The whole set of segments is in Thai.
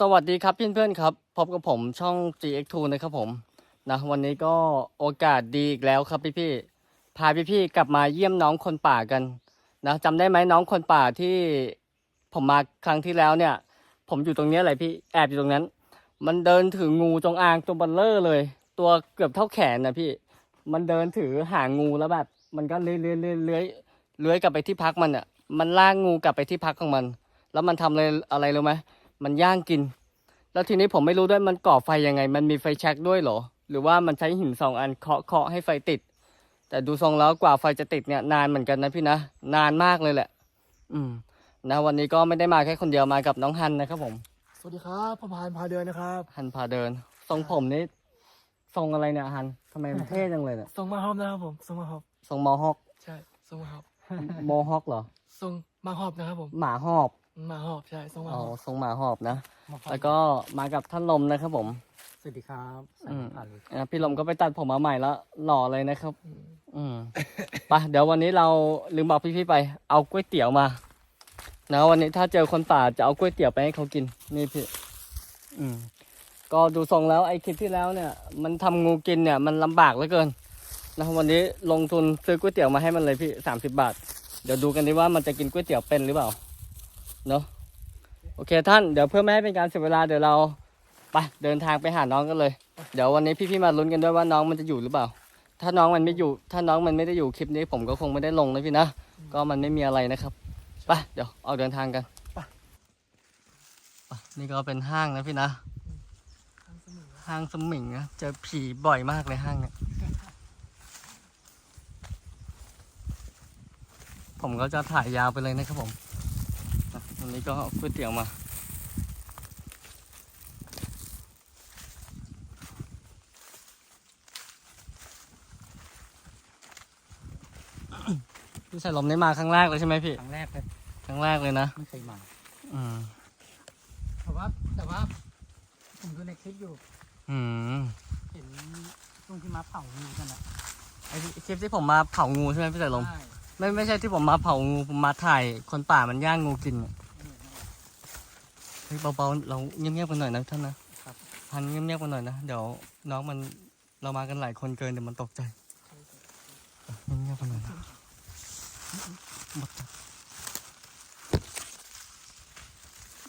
สวัสดีครับเพื่อนๆครับพบกับผมช่อง GX2 นะครับผมนะวันนี้ก็โอกาสดีอีกแล้วครับพี่ๆพาพี่ๆกลับมาเยี่ยมน้องคนป่ากันนะจำได้ไหมน้องคนป่าที่ผมมาครั้งที่แล้วเนี่ย ผมอยู่ตรงนี้ยเลยพี่แอบอยู่ตรงนั้น มันเดินถืองูจงอางตัวบัลเลอร์เลย ตัวเกือบเท่าแขนนะพี่ มันเดินถือหางงูแล้วแบบ มันก็เลื้อยเลื้อยเลื้อยเลื้อยเลื้อยกลับไปที่พักมันอะมันลากงูกลับไปที่พักของมัน แล้วมันทำอะไรอะไรรู้ไหม มันย่างกิน แล้วทีนี้ผมไม่รู้ด้วยมันก่อไฟยังไง มันมีไฟแช็กด้วยเหรอ หรือว่ามันใช้หินสองอันเคาะเคาะให้ไฟติด แต่ดูทรงแล้วกว่าไฟจะติดเนี่ยนานเหมือนกันนะพี่นะ นานมากเลยแหละ อืม นะวันนี้ก็ไม่ได้มาแค่คนเดียวมากับน้องฮันนะครับผม สวัสดีครับพ่อพานพาเดินนะครับ ฮันพาเดิน ทรงผมนี่ทรงอะไรเนี่ยฮันทำไมมันเท่จังเลยเนี่ย ทรงมาฮอบนะครับผมทรงมาฮอบทรงมอฮอก ใช่ทรงมาฮอบโมฮอกเหรอ ทรงมาฮอบนะครับผม หมาหอบ มาฮอบใช่ทรงมาอ๋อฮอบ ทรงหมาหอบนะแล้วก็มากับท่านลมนะครับผม สวัสดีครับอืม ผ่านเลยอะพี่ลมก็ไปตัดผมมาใหม่แล้วหล่อเลยนะครับอืมอืม ไปเดี๋ยววันนี้เราลืมบอกพี่ๆไป เอาก๋วยเตี๋ยวมานะวันนี้ถ้าเจอคนป่าจะเอาก๋วยเตี๋ยวไปให้เขากินนี่พี่ อืม ก็ดูทรงแล้วไอ้คลิปที่แล้วเนี่ย มันทำงูกินเนี่ยมันลำบากเหลือเกินนะวันนี้ลงทุนซื้อก๋วยเตี๋ยวมาให้มันเลยพี่สามสิบบาท เดี๋ยวดูกันดีว่ามันจะกินก๋วยเตี๋ยวเป็นหรือเปล่า เนาะโอเคท่านเดี๋ยวเพื่อไม่ให้เป็นการเสียเวลาเดี๋ยวเราไปเดินทางไปหาน้องกันเลย เดี๋ยววันนี้พี่ๆมาลุ้นกันด้วยว่าน้องมันจะอยู่หรือเปล่า ถ้าน้องมันไม่อยู่ ถ้าน้องมันไม่ได้อยู่คลิปนี้ผมก็คงไม่ได้ลงนะพี่นะ ก็มันไม่มีอะไรนะครับไปเดี๋ยวออกเดินทางกันไปนี่ก็เป็นห้างนะพี่นะ ห้างสมิงนะเจอผีบ่อยมากเลยห้างเนี่ยผมก็จะถ่ายยาวไปเลยนะครับผม วันนี้ก็เอาก๋วยเตี๋ยวมา พี่สายลมได้มาครั้งแรกเลยใช่ไหมพี่ ครั้งแรกเลยครั้งแรกเลยนะ ไม่เคยมาอืมแต่ว่าแต่ว่าผมดูในคลิปอยู่อืมเห็นช่วงที่มาเผางูกันอะไอที่คลิปที่ผมมาเผางูใช่ไหมพี่สายลม ใช่ไม่ไม่ใช่ที่ผมมาเผางูผมมาถ่ายคนป่ามันย่างงูกินอะ เฮ้ยเบาๆเราเงียบๆกันหน่อยนะท่านนะครับ พันเงียบๆกันหน่อยนะ เดี๋ยวน้องมันเรามากันหลายคนเกินเดี๋ยวมันตกใจเงียบๆกันหน่อยนะหมด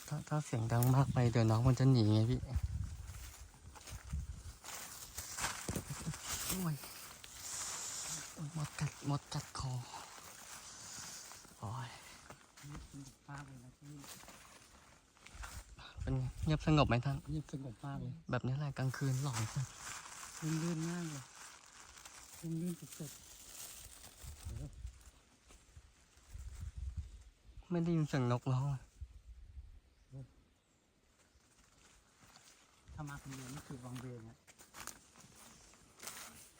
ถ้าถ้าเสียงดังมากไปเดี๋ยวน้องมันจะหนีไงพี่โอ้ยโอ้ยหมดกัดหมดกัดคอโอ้ย มากเลยนะที่ เป็นไงเงียบสงบไหมท่าน เงียบสงบมากเลยแบบนี้แหละกลางคืนหลอนจังลื่นลื่นๆมากเลยลื่นลื่นๆสุดไม่ได้ยินเสียงนกร้องอะๆถ้ามาคนเดียวนี่คือวังเวงอะ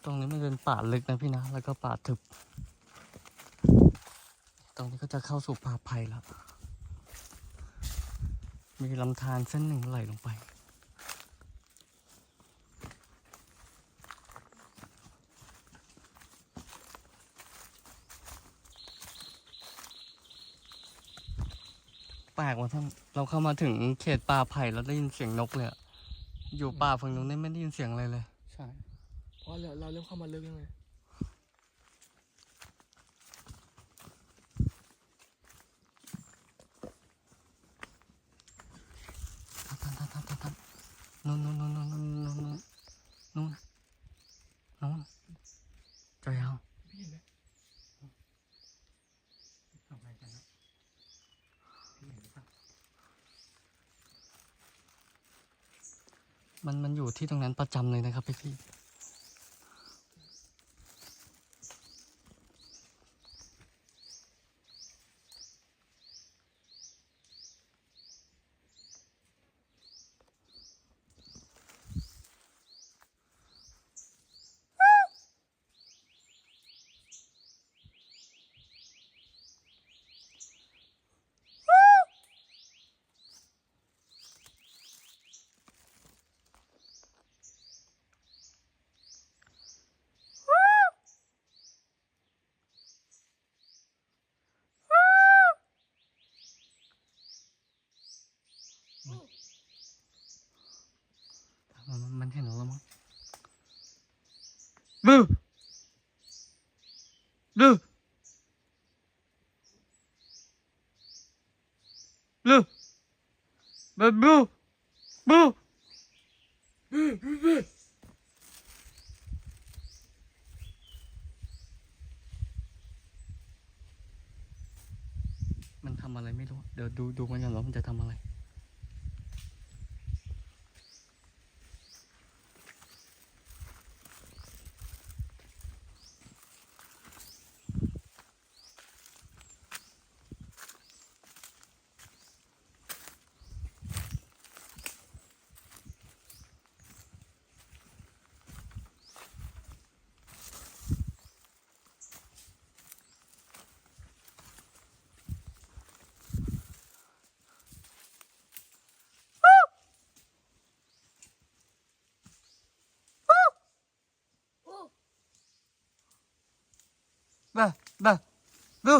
ตรงนี้มันเป็นป่าลึกนะพี่นะ แล้วก็ป่าทึบ ตรงนี้ก็จะเข้าสู่ป่าไผ่แล้ว มีลำธารเส้นหนึ่งไหลลงไป แปลกว่าท่านเราเข้ามาถึงเขตป่าไผ่แล้วได้ยินเสียงนกเลยอะอยู่ป่าฝั่งนู้นนี่ไม่ได้ยินเสียงอะไรเลย ใช่ เพราะเราเราเริ่มเข้ามาลึกยังไง มันมันอยู่ที่ตรงนั้นประจำเลยนะครับพี่พี่ บูบูบูบูบูบูมันทำอะไรไม่รู้ เดี๋ยวดูดูมันก่อนว่ามันจะทำอะไร บ้าบ้าบู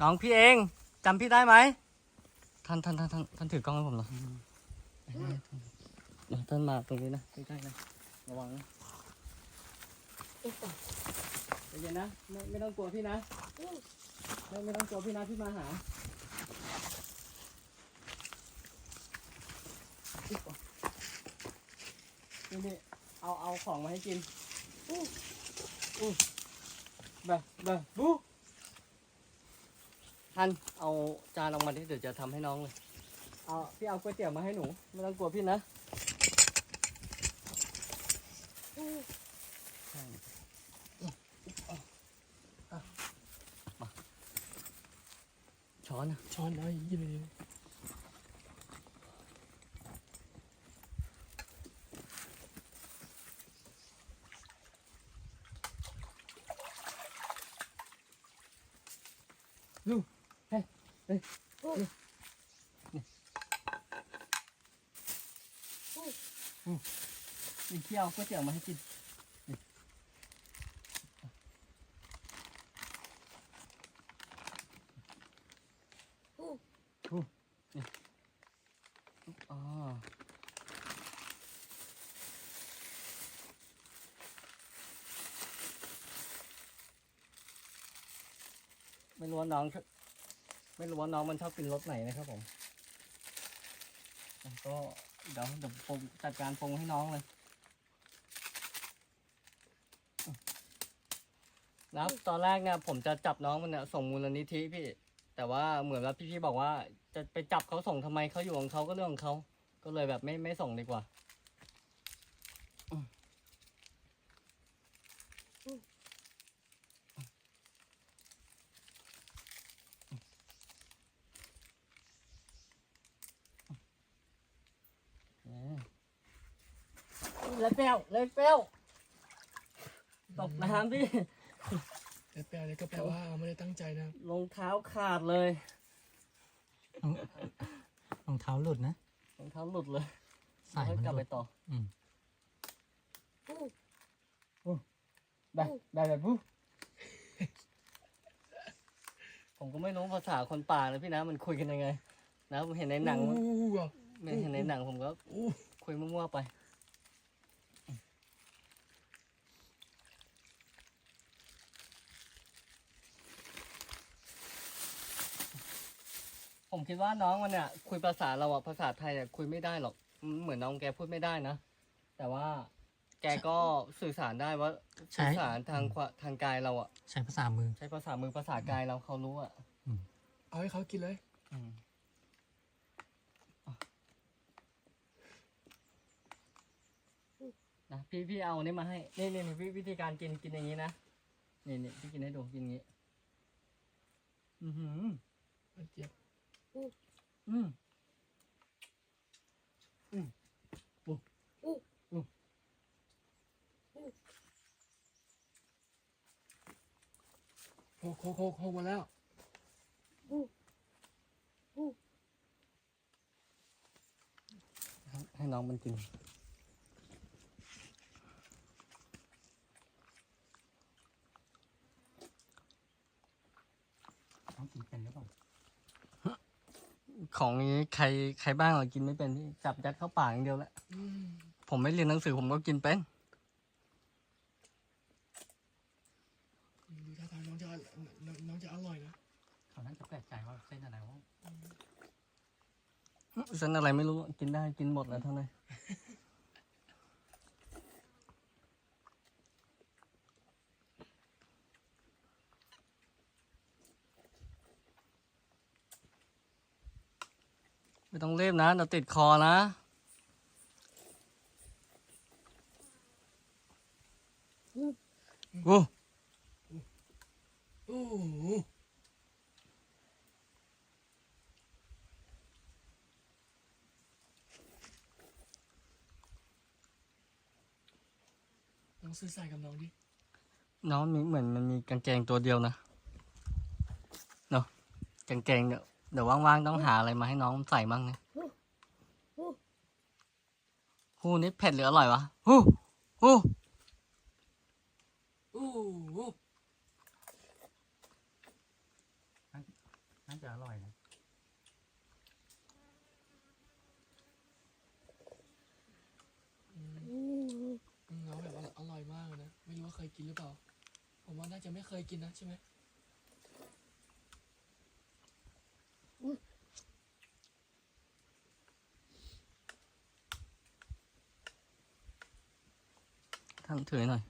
น้องพี่เองจำพี่ได้ไหมท่านท่านท่านท่านท่านถือกล้องให้ผมเหรอเดี๋ยวท่านมาตรงนี้นะใกล้ๆนะระวังนะใจ เย็นนะไม่ไม่ต้องกลัวพี่นะไม่ไม่ต้องกลัวพี่นะพี่มาหานี่นี่เอาเอาของมาให้กินอู้อู้บบแบบบูทันเอาจานออกมาดิเดี๋ยวจะทำให้น้องเลย เอาพี่เอาก๋วยเตี๋ยวมาให้หนู ไม่ต้องกลัวพี่นะใช่ ช้อนอะช้อนเอาอีกเลยนี่พี่เอาก๋วยเตี๋ยวมาให้กิน ไม่รู้ว่าน้อง ไม่รู้ว่าน้องมันชอบกินรสไหนนะครับผมก็เดี๋ยวเดี๋ยวปรุงจัดการปรุงให้น้องเลยแล้วตอนแรกเนี่ยผมจะจับน้องมันเนี่ยส่งมูลนิธิพี่ แต่ว่าเหมือนว่าพี่ๆบอกว่า จะไปจับเขาส่งทำไมเขาอยู่ของเขาก็เรื่องของเขาก็เลยแบบไม่ไม่ส่งดีกว่า เลยเปรี้ยวเลยเปรี้ยวตกน้ำพี่แต่แปลอะไรก็แปลว่าไม่ได้ตั้งใจนะครับรองเท้าขาดเลยรองเท้าหลุดนะ รองเท้าหลุดเลยสายค่อยมันกลับหไปลุดต่ออืมแบบแบบแบบปุ๊บผมก็ไม่รู้ภาษาคนป่านะพี่นะ มันคุยกันยังไง นะผมเห็นในหนังอู้อะไม่เห็นในหนังผมก็อู้คุยมั่วๆไป ผมคิดว่าน้องมันเนี่ยคุยภาษาเราอะภาษาไทยอะคุยไม่ได้หรอกอืมเหมือนน้องแกพูดไม่ได้นะ แต่ว่าแกก็สื่อสารได้ว่าใช่ สื่อสารทางควะทางกายเราอะใช้ภาษามือ ใช้ภาษามือภาษากายเราเขารู้อะเอาให้เขากินเลย อืมอะนะพี่พี่เอาอันนี้มาให้ นี่นี่นี่พี่วิธีการกินกินอย่างนี้นะ นี่นี่พี่กินให้ดูกินอย่างนี้ อือหือมันเจี๊ยบ อืมอืมอู้อู้อ้โคโคโคโคมาแล้วอู้อ้ให้น้องมันกินน้องกินเป็นหรือเปล่า ของนี้ใครใครบ้างเรากินไม่เป็นพี่จับยัดเข้าปากอย่างเดียวแหละอืมผมไม่เรียนหนังสือผมก็กินเป็นดูท่าทางน้องจะน้องน้องจะอร่อยนะเขาน่าจะแปลกใจว่าเส้นอะไรวะเส้นอะไรไม่รู้กินได้กินหมดแล้วเท่านั้นไม่ต้องเรีบ นะเดี๋ยวติดคอนะ โอ้โอ้โหน้องซื้อใส่กับน้องดิ น้องมีเหมือนมันมีกางเกงตัวเดียวนะ เนาะกางเกงเดี๋ยวเดี๋ยวว่างๆต้องหาอะไรมาให้น้องใส่มั่งนะ ฮู้นี่เผ็ดหรืออร่อยวะฮู้ฮู้โอ้โหน่าจะอร่อยนะอืมน้องแบบว่าอร่อยมากเลยนะ ไม่รู้ว่าเคยกินหรือเปล่า ผมว่าน่าจะไม่เคยกินนะใช่ไหม ท่าน ถือหน่อย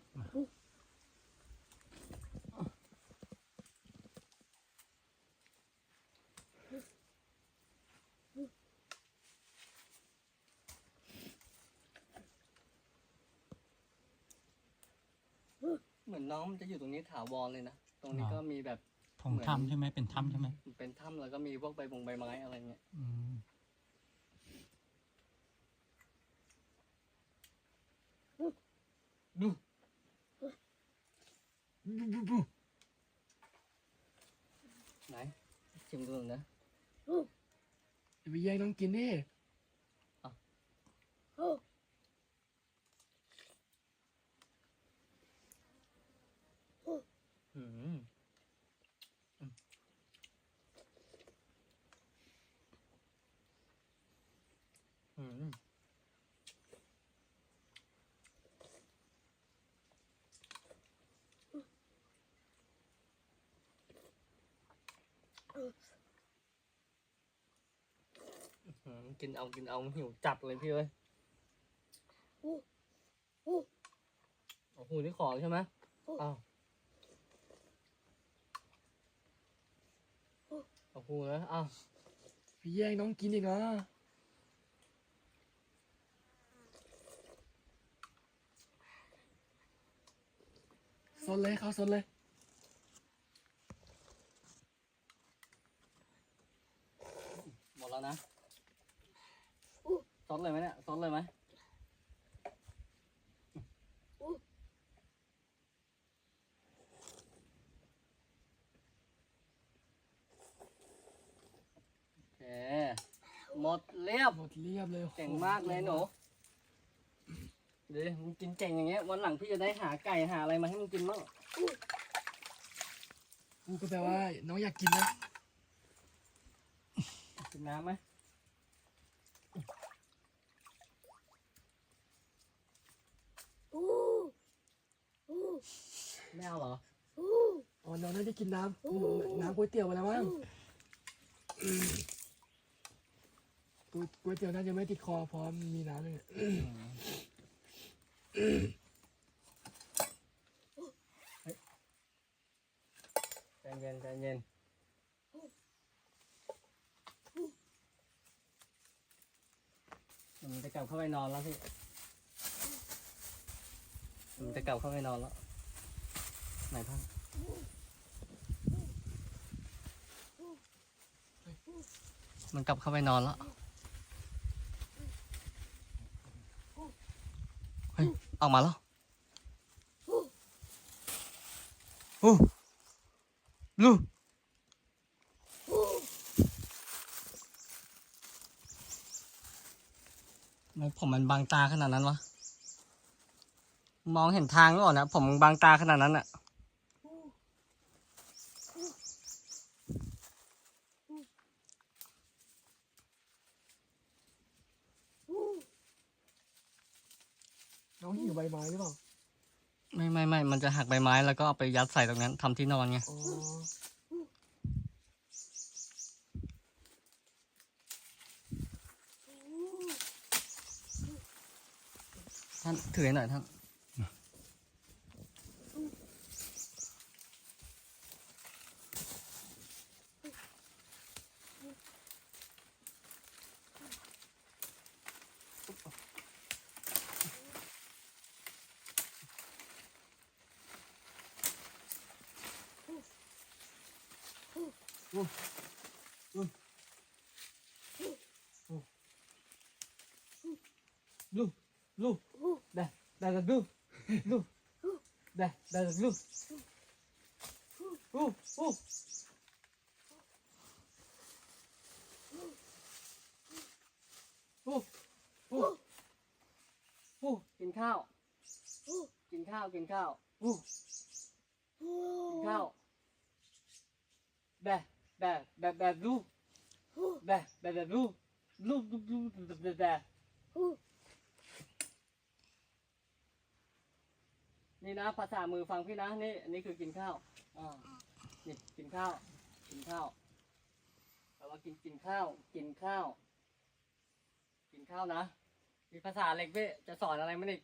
เหมือนน้องมันจะอยู่ตรงนี้ถาวรเลยนะ ตรงนี้ก็มีแบบผงถ้ำใช่ไหมเป็นถ้ำใช่ไหมเป็นถ้ำแล้วก็มีพวกใบบงใบไม้อะไรเงี้ย อืม ดู ไหนชิมดูหน่อยนะอย่าไปแย่งน้องกินดิอืม กินเอากินเอาหิวจัดเลยพี่เอ้ยโอ้โหนี่ของใช่ไหมอ้าวโอ้โหนะอ้าวไปแย่งน้องกินอีกนะสนเลยเขาสนเลยหมดแล้วนะ ซดเลยไหมเนี่ยซดเลยไหมโอเค หมดเรียบ หมดเรียบเลยโอ้โหเก่งมากเลยหนูเดี๋ยวมึงกินเก่งอย่างเงี้ยวันหลังพี่จะได้หาไก่หาอะไรมาให้มึงกินมั่งกูก็แปลว่าน้องอยากกินนะกินน้ำไหม ไม่เอาเหรออ๋อน้องน่าจะกินน้ำอืมน้ำก๋วยเตี๋ยวไปแล้วมั้งอืมก๋วยก๋วยเตี๋ยวน่าจะไม่ติดคอเพราะมันมีน้ำเลยเนี่ยใจเย็นใจเย็นมันจะกลับเข้าไปนอนแล้วพี่ มันจะกลับเข้าไปนอนแล้ว ไหนพังมันกลับเข้าไปนอนแล้ว เฮ้ย ออกมาแล้วโอ้ลูทำไมผมมันบางตาขนาดนั้นวะ มองเห็นทางก่อนนะ ผมบางตาขนาดนั้นอะน้องหิวใบไม้หรือเปล่า ไม่ไม่ไม่มันจะหักใบไม้แล้วก็เอาไปยัดใส่ตรงนั้นทำที่นอนไง อ๋ท่านถือหน่อยท่าน ลูลูได้ได้กับลูลูได้ได้กับลูลูลูลูลูลูกินข้าว กินข้าว กินข้าวลูกินข้าว แบะแบะแบะแบะลูแบะแบะแบะลูลูลูลูแบะแบะนี่นะภาษามือฟังพี่นะนี่อันนี้คือกินข้าวอ่านี่กินข้าว กินข้าวแปลว่ากินกินข้าว กินข้าว กินข้าวนะ มีภาษาอะไรพี่จะสอนอะไรมันอีก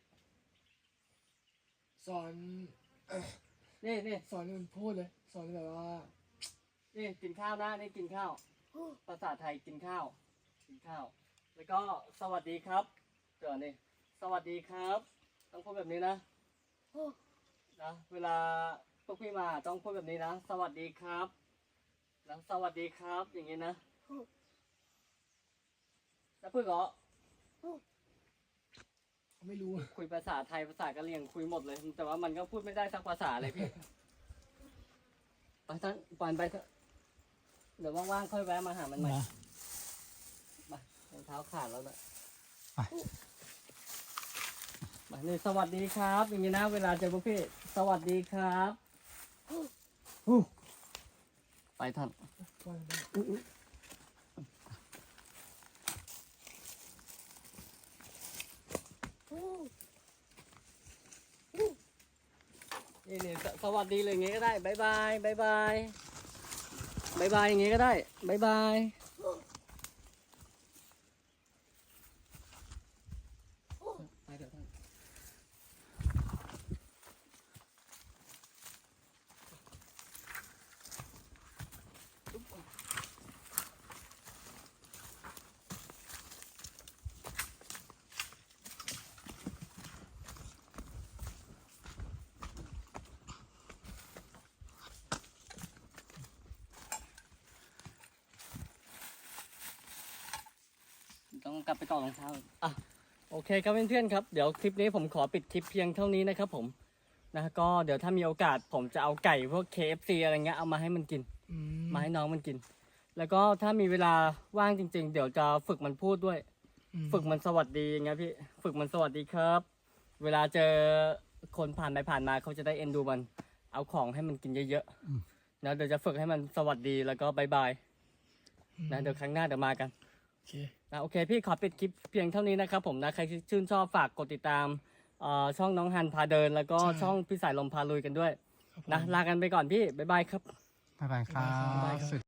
สอน นี่นี่สอนให้มันพูดเลย สอนแบบว่า นี่กินข้าวนะนี่กินข้าว ภาษาไทยกินข้าว กินข้าว แล้วก็สวัสดีครับเดี๋ยวนี่ สวัสดีครับ ต้องพูดแบบนี้นะ นะ เวลาพวกพี่มาต้องพูดแบบนี้นะ สวัสดีครับนะสวัสดีครับ อย่างนี้นะ แล้วพูดเหรอเขาไม่รู้ คุยภาษาไทยภาษากะเหรี่ยงคุยหมดเลย แต่ว่ามันก็พูดไม่ได้สักภาษาเลยพี่ ไปท่านปล่อยไปเถอะ เดี๋ยวว่างๆค่อยแวะมาหามันใหม่นะมารองเท้าขาดแล้วนะไปมานี่สวัสดีครับอย่างนี้นะเวลาเจอพวกพี่ สวัสดีครับฮู้ไปท่านว่าได้นี่นี่สสวัสดีเลยอย่างงี้ก็ได้บายบายบายบาย บายบายอย่างงี้ก็ได้บายบาย ต้องกลับไปต่อรองเท้าอะโอเคครับเพื่อนๆครับเดี๋ยวคลิปนี้ผมขอปิดคลิปเพียงเท่านี้นะครับผมนะก็เดี๋ยวถ้ามีโอกาสผมจะเอาไก่พวก KFC อะไรเงี้ยเอามาให้มันกินอืมมาให้น้องมันกิน แล้วก็ถ้ามีเวลาว่างจริง ๆ เดี๋ยวจะฝึกมันพูดด้วยอืมฝึกมันสวัสดีอย่างเงี้ยพี่ฝึกมันสวัสดีครับ เวลาเจอคนผ่านไปผ่านมาเขาจะได้เอ็นดูมัน เอาของให้มันกินเยอะๆนะเดี๋ยวจะฝึกให้มันสวัสดีแล้วก็บายบายนะเดี๋ยวครั้งหน้าเดี๋ยวมากัน โอเคนะโอเคพี่ขอปิดคลิปเพียงเท่านี้นะครับผมนะใครที่ชื่นชอบฝากกดติดตามเอ่อช่องน้องฮันพาเดิน แล้วก็ช่องพี่สายลมพาลุยกันด้วยครับผมนะลากันไปก่อนพี่บายบายครับ บ๊ายบายครับ๊ายบายครับบสุด